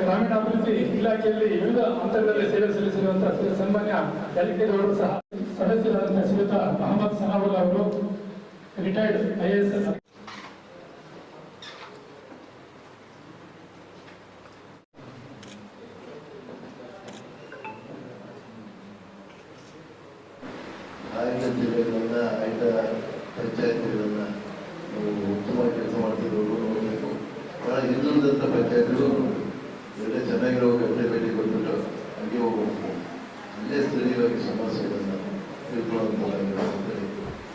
ಗ್ರಾಮೀಣಾಭಿವೃದ್ಧಿ ಇಲಾಖೆಯಲ್ಲಿ ವಿವಿಧ ಹಂತಗಳಲ್ಲಿ ಸೇವೆ ಸಲ್ಲಿಸಿರುವಂತಹ ಸನ್ಮಾನ್ಯ ಯಾಲಿಕೆಯವರು ಸಹ ಸದಸ್ಯರಾದಂತಹ ಶ್ರೀಯುತ ಮಹಮ್ಮದ್ ಸನಾವುಲ್ಲಾ ಅವರು ರಿಟೈರ್ಡ್ ಐ ಎಸ್ ಆಯ್ದ ಜಿಲ್ಲೆಗಳನ್ನ ಆಯ್ದ ಪಂಚಾಯತ್ಗಳನ್ನ ನಾವು ಉತ್ತಮವಾಗಿ ಕೆಲಸ ಮಾಡ್ತಿರೋರು ನೋಡಬೇಕು. ಬಹಳ ಹಿಂದುಳಿದಂಥ ಪಂಚಾಯತ್ಗಳು ಒಳ್ಳೆ ಚೆನ್ನಾಗಿರೋ ಗಂಟೆ ಭೇಟಿ ಕೊಟ್ಬಿಟ್ಟು ಹಂಗೆ ಹೋಗ್ಬೇಕು. ಅಲ್ಲೇ ಸ್ಥಳೀಯವಾಗಿ ಸಮಸ್ಯೆಗಳನ್ನು ಅಂತೇಳಿ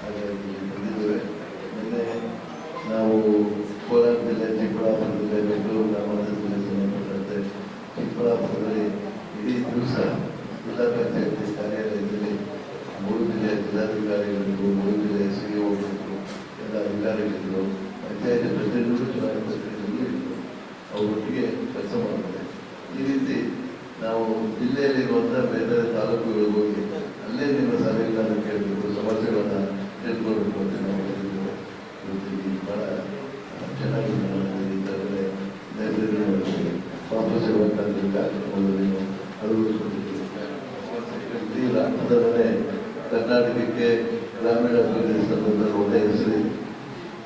ಹಾಗಾಗಿ ಬಂದಿದ್ದೇವೆ. ನಿನ್ನೆ ನಾವು ಕೋಲಾರ ಜಿಲ್ಲೆ ಚಿಕ್ಕಬಳ್ಳಾಪುರ ಬೆಂಗಳೂರು ಗ್ರಾಮಾಂತರ ಜಿಲ್ಲೆ ಸಂಬಂಧಪಟ್ಟಂತೆ ಚಿಕ್ಕಬಳ್ಳಾಪುರದಲ್ಲಿ ಇಡೀ ದಿವಸ ಜಿಲ್ಲಾ ಮೂರು ಜಿಲ್ಲೆಯ ಸಿ ಒಗಳಿದ್ರು ಎಲ್ಲ ಅಧಿಕಾರಿಗಳಿದ್ರು ಪಂಚಾಯತ್ ಚುನಾವಣಾ ಪ್ರತಿನಿಧಿಗಳು ಇದ್ರು ಅವರೊಟ್ಟಿಗೆ ಕೆಲಸ ಮಾಡ್ತಾರೆ ಈ ರೀತಿ ನಾವು ಜಿಲ್ಲೆಯಲ್ಲಿರುವಂಥ ಬೇರೆ ಬೇರೆ ತಾಲೂಕುಗಳಿಗೆ ಹೋಗಿ ಅಲ್ಲೇ ನಿಮ್ಮ ಸಲಹೆಗಳನ್ನು ಕೇಳಬೇಕು ಸಮಸ್ಯೆಗಳನ್ನ ತಿಳ್ಕೊಳ್ಬೇಕು ಅಂತ ನಾವು ಹೇಳಿದ್ದೇವೆ ಭಾಳ ಚೆನ್ನಾಗಿ ಮಾಡಿದ್ದಾರೆ ವಾಪಸ್ ಇರಬೇಕಾದ್ರೆ ಕಾರ್ಯಕ್ರಮದಲ್ಲಿ ಇಲ್ಲ ಇಡೀ ರಾಷ್ಟ್ರದಲ್ಲೇ ಕರ್ನಾಟಕಕ್ಕೆ ಗ್ರಾಮೀಣ ಸಂದರ್ಭದಲ್ಲಿ ಒಳ್ಳೆಯ ಹೆಸರು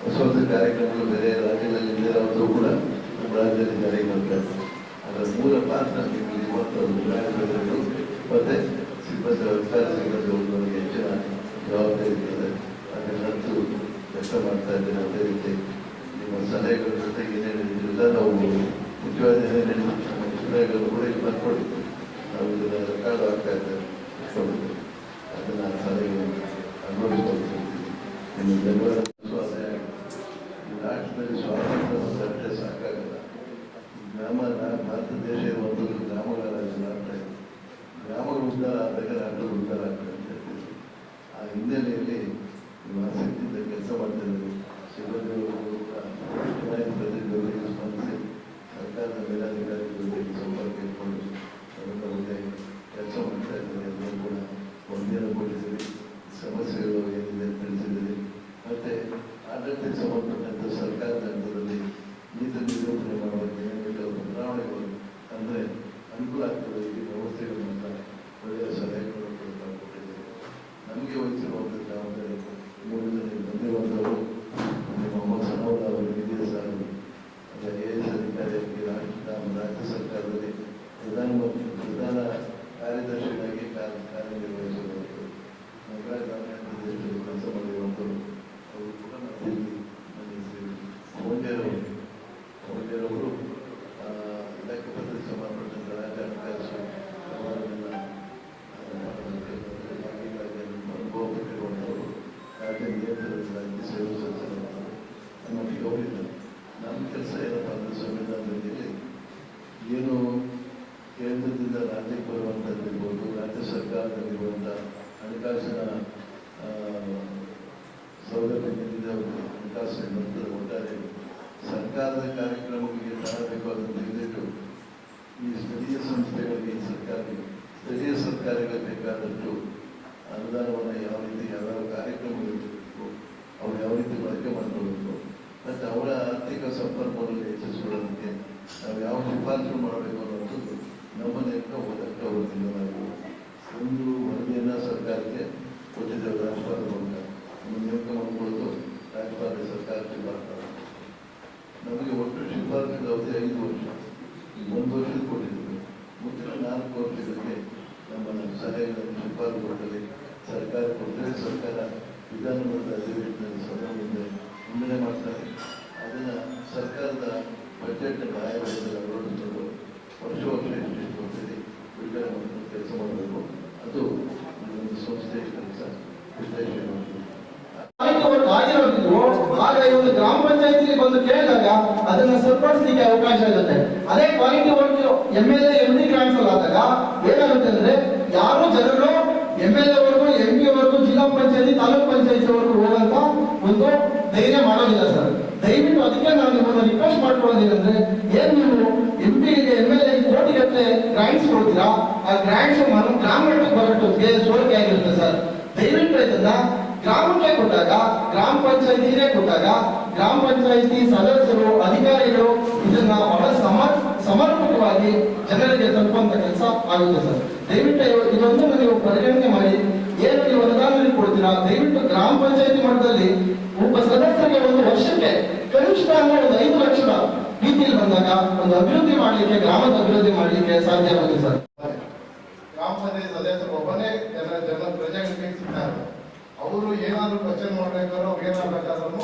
ಹೊಸ ಕಾರ್ಯಕ್ರಮಗಳು ಬೇರೆ ರಾಜ್ಯದಲ್ಲಿ ಇಲ್ಲಿರೋದು ಕೂಡ ನಮ್ಮ ರಾಜ್ಯದಲ್ಲಿ ಜಾರಿಗೆ ಅದರ ಮೂಲ ಪಾತ್ರ ನಿಮ್ಮಲ್ಲಿ ಮತ್ತೊಂದು ಗ್ರಾಮೀಣಗಳು ಮತ್ತೆ ಸಿಬ್ಬಂದಿ ವ್ಯವಸ್ಥೆ ಸಿಬ್ಬಂದಿ ಒಂದು ಹೆಚ್ಚಿನ ಜವಾಬ್ದಾರಿ ಇರ್ತದೆ. ಅದನ್ನಂತೂ ವ್ಯಕ್ತ ಮಾಡ್ತಾ ಇದ್ದೇನೆ. ಅದೇ ರೀತಿ ನಿಮ್ಮ ಸಲಹೆಗಳ ಜೊತೆಗೆ ಇಲ್ಲ ನಾವು ಮುಖ್ಯವಾದ ಏನೇನು ಸಲಹೆಗಳು ಕೂಡ ಇಲ್ಲಿ ಬರ್ಕೊಡಿದ್ವಿ ನಾವು ಇದನ್ನು ರೆಕಾರ್ಡ್ ಆಗ್ತಾ ಇದ್ದೇವೆ. ಇಟ್ಕೊಂಡಿದ್ದೇವೆ. ಅದನ್ನ ಸಲಹೆಗಳನ್ನು ಅನುಭವಿಸ್ಕೊಳ್ತೀವಿ ಇನ್ನು ಜನರ ವಿಶ್ವಾಸ ಈ ರಾಷ್ಟ್ರದಲ್ಲಿ ಸ್ವಾತಂತ್ರ್ಯ ಒಂದು ಅಷ್ಟೇ ಸಾಕಾಗಲ್ಲ ಗ್ರಾಮ ರಾ- ಭಾರತ ದೇಶ ಇರುವಂಥದ್ದು ಗ್ರಾಮಗಳ ರಾಜ್ಯ ರಾಷ್ಟ್ರ ಇದೆ ಗ್ರಾಮಗಳು ಉದ್ಧಾರ ಆದಾಗ ರಾಷ್ಟ್ರ ಉದ್ಧಾರ ಆಗ್ತದೆ ಅಂತ ಹೇಳ್ತೀವಿ ಆ ಹಿನ್ನೆಲೆಯಲ್ಲಿ ನೀವು ಆಸಕ್ತಿಯಿಂದ ಕೆಲಸ ಮಾಡ್ತಾ ಇದ್ದೀವಿ ಸಿಬ್ಬಂದಿಗಳು ಕೂಡ ಚುನಾಯಿತ ಪ್ರತಿನಿಧಿಗಳಿಗೆ ಸ್ಪಂದಿಸಿ ಸರ್ಕಾರದ ಮೇಲಾಧಿಕಾರಿಗಳ ಜೊತೆಗೆ ಸಂಪರ್ಕ ಇಟ್ಕೊಂಡು ಅದನ್ನು ಒಳ್ಳೆ ಕೆಲಸ ಮಾಡ್ತಾ ಇದ್ದಾರೆ ಎಲ್ಲರೂ ಕೂಡ ವರದಿಯನ್ನು ಕೊಟ್ಟಿದ್ದೀರಿ ಸಮಸ್ಯೆಗಳು ಏನಿದೆ ಅಂತ ತಿಳಿಸಿದ್ದೀರಿ ಮತ್ತೆ ಆಡಳಿತಕ್ಕೆ ಸಂಬಂಧಪಟ್ಟಂತೆ ಹಣಕಾಸು ಒಟ್ಟಾರೆ ಸರ್ಕಾರದ ಕಾರ್ಯಕ್ರಮಗಳಿಗೆ ತರಬೇಕಾದಂಥ ಇದಿಟ್ಟು ಈ ಸ್ಥಳೀಯ ಸಂಸ್ಥೆಗಳಿಗೆ ಸರ್ಕಾರಿ ಸ್ಥಳೀಯ ಸರ್ಕಾರಗಳಿಗೆ ಬೇಕಾದಷ್ಟು ಅನುದಾನವನ್ನು ಯಾವ ರೀತಿ ಯಾವ್ಯಾವ ಕಾರ್ಯಕ್ರಮಗಳಿರಬೇಕು ಅವ್ರು ಯಾವ ರೀತಿ ಬಳಕೆ ಮಾಡ್ಕೊಳ್ಬೇಕು ಮತ್ತು ಅವರ ಆರ್ಥಿಕ ಸಂಪನ್ಮೂಲವನ್ನು ಹೆಚ್ಚಿಸಿಕೊಳ್ಳೋದಕ್ಕೆ ನಾವು ಯಾವ ಶಿಫಾರಸು ಮಾಡಬೇಕು ಅನ್ನೋದು ನಮ್ಮ ನೇಮಕ ಓದಕ್ಕೆ ಅವತ್ತಿಂದ ನಾವು ಒಂದು ವರದಿಯನ್ನು ಸರ್ಕಾರಕ್ಕೆ ಕೊಟ್ಟಿದ್ದೇವೆ ರಾಜ್ಯಪಾಲರ ಮೂಲಕ ನಮ್ಮ ನೇಮಕ ಮಾಡಿಕೊಳ್ಳೋದು ರಾಜ್ಯಪಾಲ ಸರ್ಕಾರ ಶಿಫಾರಸು ನಮಗೆ ಒಟ್ಟು ಶಿಫಾರಸಿನ ಅವಧಿ ಐದು ವರ್ಷ ಒಂದು ವರ್ಷದ ಕೊಟ್ಟಿದ್ದೇವೆ ಮುಂದಿನ ನಾಲ್ಕು ವರ್ಷಗಳಿಗೆ ನಮ್ಮ ಸಲಹೆಗಳನ್ನು ಶಿಫಾರಸು ಕೊಟ್ಟಲ್ಲಿ ಸರ್ಕಾರ ಕೊಟ್ಟರೆ ಸರ್ಕಾರ ವಿಧಾನಮಂಡಲ ಅಧಿವೇಶನದಲ್ಲಿ ಸದನ ಮುಂದೆ ಮಂಡನೆ ಮಾಡ್ತಾರೆ ಅದನ್ನು ಸರ್ಕಾರದ ಬಜೆಟ್ ಆಯವ್ಯಯದಲ್ಲಿ ಅಳವಡಿಸಿಕೊಂಡು ವರ್ಷ ವರ್ಷ ಎಷ್ಟು ಕೊಡ್ತೀರಿ ಬಿಡುಗಡೆ ಮಾಡ್ಕೊಂಡು ಕೆಲಸ ಮಾಡಬೇಕು. ಅದು ಒಂದು ಸಂಸ್ಥೆಯ ಕೆಲಸ. ವಿಶ್ಲೇಷಣೆ ಆಗ ಈ ಒಂದು ಗ್ರಾಮ ಪಂಚಾಯತಿಗೆ ಬಂದು ಕೇಳಿದಾಗ ಅದನ್ನ ಸರಿಪಡಿಸಲಿಕ್ಕೆ ಅವಕಾಶ ಇರುತ್ತೆ. ಅದೇ quality work M L M D grants ಆದಾಗ ಏನಾಗುತ್ತೆ ಅಂದ್ರೆ ಯಾರು ಜನರು ಎಂ ಎಲ್ ಎವರೆಗೂ ಎಂ ಪಿ ವರೆಗೂ ಜಿಲ್ಲಾ ಪಂಚಾಯತಿ, ತಾಲೂಕ್ ಪಂಚಾಯತಿ ವರೆಗೂ ಹೋಗಂತ ಒಂದು ಧೈರ್ಯ ಮಾಡೋದಿಲ್ಲ ಸರ್. ದಯವಿಟ್ಟು ಅದಕ್ಕೆ ನಾನು ನಿಮ್ಮನ್ನ ರಿಕ್ವೆಸ್ಟ್ ಮಾಡ್ಕೊಳ್ಳೋದೇನಂದ್ರೆ, ಏನ್ ನೀವು ಎಂ ಪಿಗೆ, ಎಂ ಎಲ್ ಎ ಕೋಟಿಗಟ್ಟಲೆ ಗ್ರಾಂಟ್ಸ್ ಕೊಡ್ತೀರಾ? ಆ ಗ್ರಾಂಟ್ಸ್ ಗ್ರಾಮ ಗ್ರಾಮಕ್ಕೆ ಬರೋಷ್ಟೊತ್ತಿಗೆ ಸೋರಿಕೆ ಆಗಿರುತ್ತೆ ಸರ್. ದಯವಿಟ್ಟು ಇದನ್ನ ಗ್ರಾಮಕ್ಕೆ ಕೊಟ್ಟಾಗ, ಗ್ರಾಮ ಪಂಚಾಯತಿಗೆ ಕೊಟ್ಟಾಗ, ಗ್ರಾಮ ಪಂಚಾಯತಿ ಸದಸ್ಯರು, ಅಧಿಕಾರಿಗಳು ಇದನ್ನ ಬಹಳ ಸಮರ್, ಸಮರ್ಪಕವಾಗಿ ಜನರಿಗೆ ತಲುಪುವಂತ ಕೆಲಸ ಆಗುತ್ತೆ ಸರ್. ದಯವಿಟ್ಟು ಇದೊಂದನ್ನು ನೀವು ಪರಿಗಣನೆ ಮಾಡಿ. ಏನು ನೀವು ಅನುದಾನ ಕೊಡ್ತೀರಾ? ದಯವಿಟ್ಟು ಗ್ರಾಮ ಪಂಚಾಯತಿ ಮಟ್ಟದಲ್ಲಿ ಒಬ್ಬ ಸದಸ್ಯರಿಗೆ ಒಂದು ವರ್ಷಕ್ಕೆ ಕನಿಷ್ಠ ಅಂದ್ರೆ ಒಂದು ಐದು ಲಕ್ಷದ ರೀತಿಯಲ್ಲಿ ಬಂದಾಗ ಒಂದು ಅಭಿವೃದ್ಧಿ ಮಾಡಲಿಕ್ಕೆ, ಗ್ರಾಮದ ಅಭಿವೃದ್ಧಿ ಮಾಡಲಿಕ್ಕೆ ಸಾಧ್ಯ ಆಗುತ್ತೆ ಸರ್. ಗ್ರಾಮ ಪಂಚಾಯತ್ ಸದಸ್ಯರು ಒಬ್ಬನೇ ಜನ ಜನ ಪ್ರಜೆಗಳಿಗೆ ಸಿಗ್ತಾರೆ ಅವರು ಏನಾದರೂ ಕ್ವಶನ್ ಮಾಡ್ಬೇಕಾದ್ರೂ ಅವ್ರು ಏನಾಗಬೇಕಾದ್ರೂ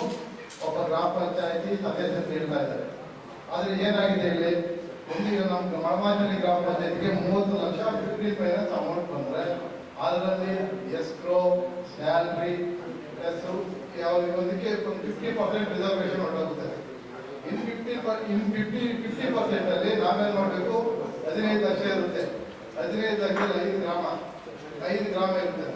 ಒಬ್ಬ ಗ್ರಾಮ ಪಂಚಾಯತಿ ಸದಸ್ಯರು ನೀಡ್ತಾ ಇದ್ದಾರೆ. ಆದರೆ ಏನಾಗಿದೆ ಇಲ್ಲಿ? ಒಂದಿಗೆ ನಮ್ಮ ಮಳಮಾಚಲಿ ಗ್ರಾಮ ಪಂಚಾಯತ್ಗೆ ಮೂವತ್ತು ಲಕ್ಷ ಫಿಫ್ಟಿ ಫೈನಾನ್ಸ್ ಅಮೌಂಟ್ ಬಂದರೆ ಅದರಲ್ಲಿ ಎಸ್ಕ್ರೋ ಸ್ಯಾಲ್ರಿ ಪ್ಲಸ್ ಯಾವ ಒಂದಕ್ಕೆ ಒಂದು ಫಿಫ್ಟಿ ಪರ್ಸೆಂಟ್ ರಿಸರ್ವೇಶನ್ ಹೊರಟೋಗುತ್ತೆ in fifty in fifty fifty ಪರ್ಸೆಂಟಲ್ಲಿ ನಾವೇನ್ ಮಾಡ್ಬೇಕು? ಹದಿನೈದು ಲಕ್ಷ ಇರುತ್ತೆ. ಹದಿನೈದು ಲಕ್ಷ ಐದು ಗ್ರಾಮ. ಐದು ಗ್ರಾಮ ಇರುತ್ತೆ.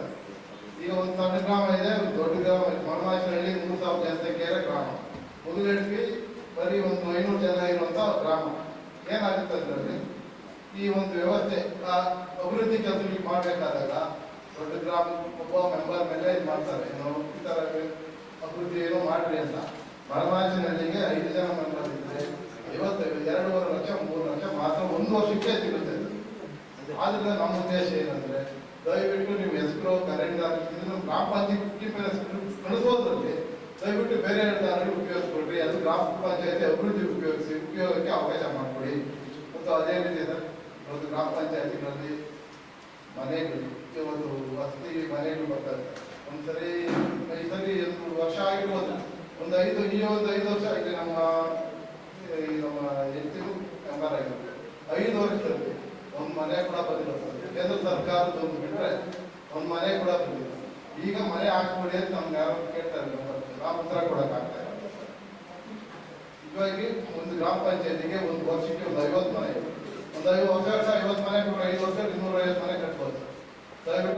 ಈಗ ಒಂದು ಸಣ್ಣ ಗ್ರಾಮ ಇದೆ, ಒಂದು ದೊಡ್ಡ ಗ್ರಾಮ ಇದೆ. ಮಣಮಾಚನಹಳ್ಳಿ ಮೂರು ಸಾವಿರ ಜನಸಂಖ್ಯೆಯ ಗ್ರಾಮ ಮುದುಗಡ್ಡಿ ಬರೀ ಒಂದು ಐನೂರು ಜನ ಇರುವಂತ ಗ್ರಾಮ ಏನಾಗುತ್ತೆ ಅದರಲ್ಲಿ ಈ ಒಂದು ವ್ಯವಸ್ಥೆ ಅಭಿವೃದ್ಧಿ ಕೆಲಸಗಳಿಗೆ ಮಾಡಬೇಕಾದಾಗ ದೊಡ್ಡ ಗ್ರಾಮ, ಒಬ್ಬ ಮೆಂಬರ್ ಮೇಲೆ ಇದು ಮಾಡ್ತಾರೆ. ಏನು ಈ ತರ ಅಭಿವೃದ್ಧಿ ಏನೋ ಮಾಡ್ರಿ ಅಂತ. ಬಡಮಾಜಿನಲ್ಲಿಗೆ ಐದು ಜನ ಮೆಂಬರ್ ಇದ್ರೆ ಐವತ್ತೈದು ಎರಡೂವರೆ ಲಕ್ಷ, ಮೂರು ಲಕ್ಷ ಮಾತ್ರ ಒಂದು ವರ್ಷಕ್ಕೆ ಸಿಗುತ್ತೆ ಆದ್ರಿಂದ ನಮ್ಮ ಉದ್ದೇಶ ಏನಂದ್ರೆ, ದಯವಿಟ್ಟು ನೀವು ಎಸ್ಕ್ರೋ ಕರೆಂಟ್ ಇದನ್ನು ಗ್ರಾಮ ಪಂಚಾಯತಿ ಕಳಿಸೋದ್ರಲ್ಲಿ ದಯವಿಟ್ಟು ಬೇರೆ ದಾರಿ ಉಪಯೋಗಿಸ್ಕೊಡ್ರಿ ಅದು ಗ್ರಾಮ ಪಂಚಾಯತಿ ಅಭಿವೃದ್ಧಿ ಉಪಯೋಗಿಸಿ, ಉಪಯೋಗಕ್ಕೆ ಅವಕಾಶ ಮಾಡಿಕೊಡಿ. ಮತ್ತು ಅದೇ ರೀತಿ ಒಂದು ಗ್ರಾಮ ಪಂಚಾಯತಿಗಳಲ್ಲಿ ಮನೆಗಳು ಒಂದು ವಸತಿ ಮನೆಗಳು ಬರ್ತದೆ ಒಂದ್ಸರಿ ಈ ಸರಿ ಒಂದು ವರ್ಷ ಆಗಿರ್ಬೋದು. ಒಂದು ಐದು, ಈ ಒಂದು ಐದು ವರ್ಷ ಆಗಿದೆ ನಮ್ಮ ನಮ್ಮ ಹೆಚ್ಚಿನ ಮೆಂಬರ್ ಆಗಿರುತ್ತೆ ಐದು ವರ್ಷದಲ್ಲಿ ಒಂದು ಮನೆ ಕೂಡ ಬಂದಿಲ್ಲ ಕೇಂದ್ರ ಸರ್ಕಾರದ ಒಂದು ಬಿಟ್ಟರೆ ಒಂದು ಮನೆ ಕೂಡ ಬಂದಿಲ್ಲ. ಈಗ ಮನೆ ಹಾಕ್ಬಿಡಿ ಅಂತ ನಮ್ಗೆ ಯಾರು ಕೇಳ್ತಾ ಇಲ್ಲ. ನಾವು ಉತ್ತರ ಕೊಡೋಕ್ಕಾಗ್ತಾ ಇಲ್ಲ. ಹೀಗಾಗಿ ಒಂದು ಗ್ರಾಮ ಪಂಚಾಯತಿಗೆ ಒಂದು ವರ್ಷಕ್ಕೆ ಒಂದು ಐವತ್ತು ಮನೆ ಒಂದು ಐವತ್ತು ವರ್ಷ ಐವತ್ತು ಮನೆ ಕೊಟ್ಟರೆ ಐದು ವರ್ಷ ಇನ್ನೂರ ಐವತ್ತು ಮನೆ ಕಟ್ಬೋದು ದಯವಿಟ್ಟು